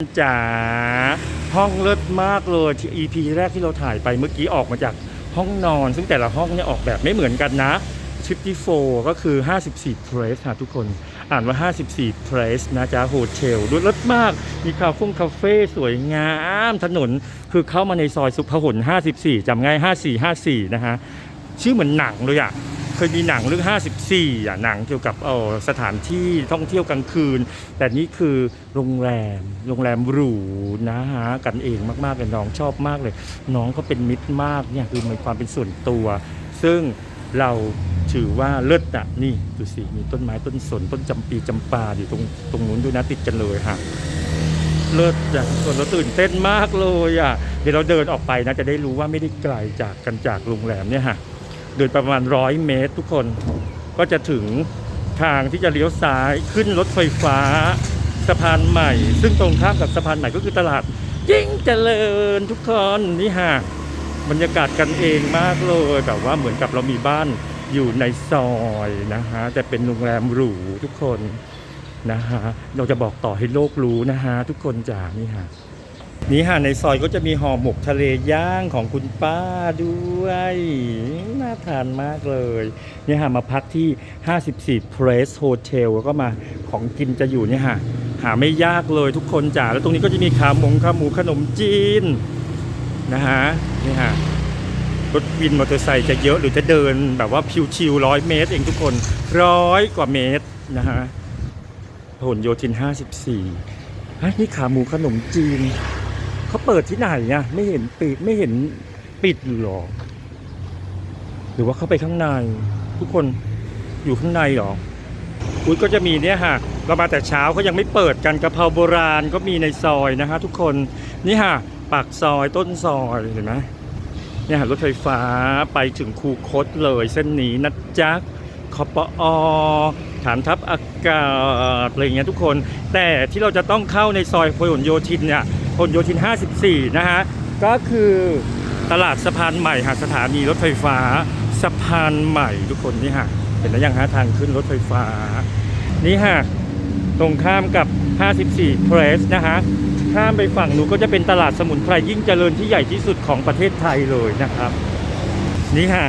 จ๋าห้องเลิศมากเลยที่ EP แรกที่เราถ่ายไปเมื่อกี้ออกมาจากห้องนอน ซึ่งแต่ละห้องเนี่ยออกแบบไม่เหมือนกันนะ54ก็คือ 54 place ค่ะทุกคนอ่านว่า 54 place นะจ๊ะโฮเทลด้วยรถมาก มีคาเฟ่คาเฟ่สวยงามถนน คือเข้ามาในซอยสุพหล54จำง่าย 5454 นะฮะ ชื่อเหมือนหนังเลยอะ เคยมีหนังเรื่อง 54อะหนังเกี่ยวกับเออสถานที่ท่องเที่ยวกลางคืน แต่นี่คือโรงแรมโรงแรมหรูนะฮะกันเองมากๆเลยน้องชอบมากเลย น้องเขาเป็นมิตรมากเนี่ยคือมีความเป็นส่วนตัว ซึ่งเราถือว่าเลิศอะนี่ดูสิมีต้นไม้ต้นสนต้นจำปีจำปาอยู่ตรงตรงนู้นด้วยนะติดกันเลยฮะเลิศจ้ะส่วนเราตื่นเต้นมากเลยอะเดี๋ยวเราเดินออกไปนะจะได้รู้ว่าไม่ได้ไกลจากกันจากโรงแรมเนี่ยฮะ เดินประมาณร้อยเมตรทุกคน ก็จะถึงทางที่จะเลี้ยวซ้ายขึ้นรถไฟฟ้าสะพานใหม่ ซึ่งตรงข้ามกับสะพานใหม่ก็คือตลาด ยิ่งเจริญทุกคนนี่ฮะบรรยากาศกันเองมากเลยแบบว่าเหมือนกับเรามีบ้านอยู่ในซอยนะฮะแต่เป็นโรงแรมหรูทุกคนนะฮะเราจะบอกต่อให้โลกรู้นะฮะทุกคนจ้านี่ฮะ นี่ฮะในซอยก็จะมีห่อหมกทะเลย่างของคุณป้าด้วย น่าทานมากเลยเนี่ยฮะมาพักที่ 54 Place Hotel แล้วก็มาของกินจะอยู่เนี่ยฮะหาไม่ยากเลยทุกคนจ้าแล้วตรงนี้ก็จะมีขาหมงขาหมูขนมจีนนะฮะนี่ฮะรถวินมอเตอร์ไซค์จะเยอะหรือจะเดินแบบว่าชิวๆร้อยเมตรเองทุกคนร้อยกว่าเมตรนะฮะพหลโยธิน 54ฮะนี่ขาหมูขนมจีน เขาเปิดที่ไหนอะไม่เห็นปิดไม่เห็นปิดหรอ หรือว่าเข้าไปข้างใน ทุกคนอยู่ข้างในหรออุ้ยก็จะมีเนี่ยฮะเรามาแต่เช้าเขายังไม่เปิดกันกะเพราโบราณก็มีในซอยนะฮะทุกคนนี่ฮะปากซอยต้นซอยเห็นไหมเนี่ยฮะรถไฟฟ้าไปถึงคูคตเลยเส้นนี้นะจ๊ะคอปอฐานทัพอากาศอะไรเงี้ยทุกคน แต่ที่เราจะต้องเข้าในซอยพหลโยธินเนี่ย พลโยธิน 54 นะฮะ ก็คือตลาดสะพานใหม่หาสถานีรถไฟฟ้าสะพานใหม่ทุกคนนี่ฮะ เห็นแล้วยังฮะทางขึ้นรถไฟฟ้า นี่ฮะ ตรงข้ามกับ 54 Press นะฮะ ข้ามไปฝั่งนู้นก็จะเป็นตลาดสมุนไพรยิ่งเจริญที่ใหญ่ที่สุดของประเทศไทยเลยนะครับ นี่ฮะ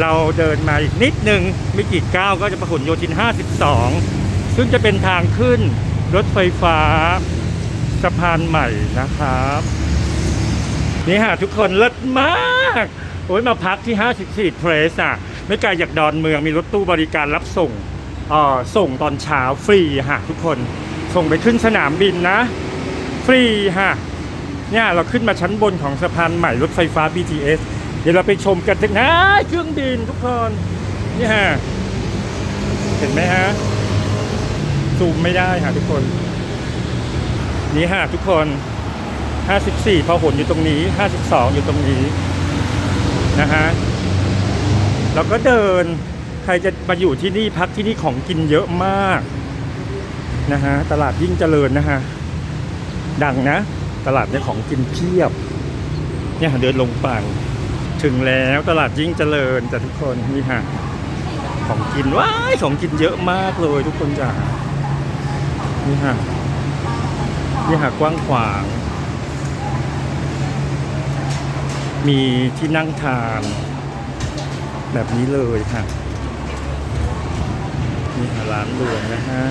เราเดินมาอีกนิดนึงไม่กี่ก้าวก็จะประหลโยธิน 52 ซึ่งจะเป็นทางขึ้นรถไฟฟ้าะพานใหม่นะครับ นี่ฮะทุกคนเลิศมากโอ้ยมาพักที่ 54 Place อะ ไม่ไกลจากดอนเมืองมีรถตู้บริการรับส่งเอ่อส่งตอนเช้าฟรีฮะทุกคนส่งไปขึ้นสนามบินนะ ฟรีฮะเนี่ยเราขึ้นมาชั้นบนของสะพานใหม่รถไฟฟ้า BTS เดี๋ยวเราไปชมกันถึงนะเครื่องบินทุกคนนี่ฮะเห็นไหมฮะซูมไม่ได้ฮะทุกคน นี่ฮะทุกคน 54พหลอยู่ตรงนี้ 52 อยู่ตรงนี้นะฮะแล้วก็เดินใครจะมาอยู่ที่นี่พักที่นี่ของกินเยอะมากนะฮะตลาดยิ่งเจริญนะฮะดังนะ ตลาดเนี่ยของกินเพียบเนี่ยเดินลงฝั่งถึงแล้วตลาดยิ่งเจริญแต่ทุกคนนี่ฮะของกินว้ายของกินเยอะมากเลยทุกคนจ้านี่ฮะ นี่หากว้างขวาง มีที่นั่งทาน แบบนี้เลยค่ะนี่หาร้านหลวงนะฮะ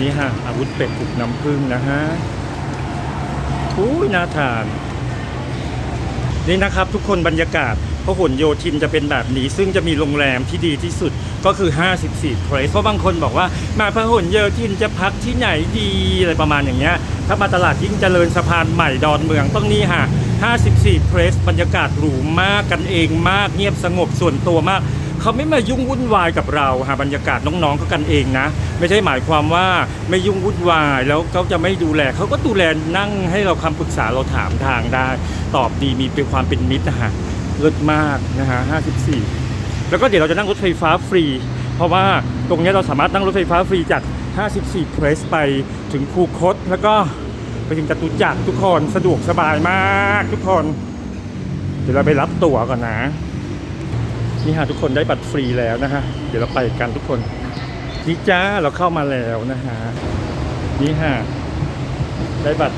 นี่ฮะ อาวุธเป็ดถูกน้ำผึ้งนะฮะอุ้ยน่าทาน นี่นะครับทุกคนบรรยากาศ พหลโยธินจะเป็นแบบนี้ ซึ่งจะมีโรงแรมที่ดีที่สุดก็คือ 54 Place เพราะบางคนบอกว่ามาพหลโยธินจะพักที่ไหนดีอะไรประมาณอย่างเงี้ยถ้ามาตลาดยิ่งเจริญสะพานใหม่ดอนเมืองต้องนี่ฮะ54 Place บรรยากาศหรูมากกันเองมากเงียบสงบส่วนตัวมาก เขาไม่มายุ่งวุ่นวายกับเราฮะบรรยากาศน้องๆก็กันเองนะ ไม่ใช่หมายความว่าไม่ยุ่งวุ่นวายแล้วเขาจะไม่ดูแลเขาก็ดูแลนั่งให้เราคำปรึกษาเราถามทางได้ ตอบดีมีเป็นความเป็นมิตรนะฮะ เลิศมากนะฮะ54 แล้วก็เดี๋ยวเราจะนั่งรถไฟฟ้าฟรี เพราะว่าตรงนี้เราสามารถนั่งรถไฟฟ้าฟรีจาก 54 Place ไปถึงคูคตแล้วก็ไปถึงจตุจักรทุกคนสะดวกสบายมากทุกคน เดี๋ยวเราไปรับตั๋วก่อนนะ นี่ฮะทุกคนได้บัตรฟรีแล้วนะฮะ เดี๋ยวเราไปกันทุกคนนี่จ้าเราเข้ามาแล้วนะฮะนี่ฮะได้บัตร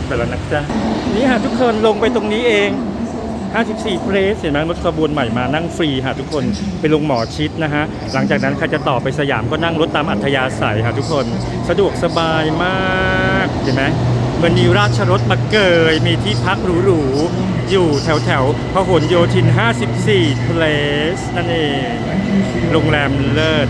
ขึ้นไปแล้วนะจ๊ะนี่ฮะทุกคนลงไปตรงนี้เอง 54เพลสเห็นไหมรถขบวนใหม่มานั่งฟรีฮะทุกคนไปลงหมอชิดนะฮะ หลังจากนั้นใครจะต่อไปสยามก็นั่งรถตามอัธยาศัยฮะทุกคนสะดวกสบายมากเห็นไหมเหมือนมีราชรถมาเกยมีที่พักหรูๆอยู่แถวแถวๆพหลโยธิน 54เพลสนั่นเองโรงแรมเลิศ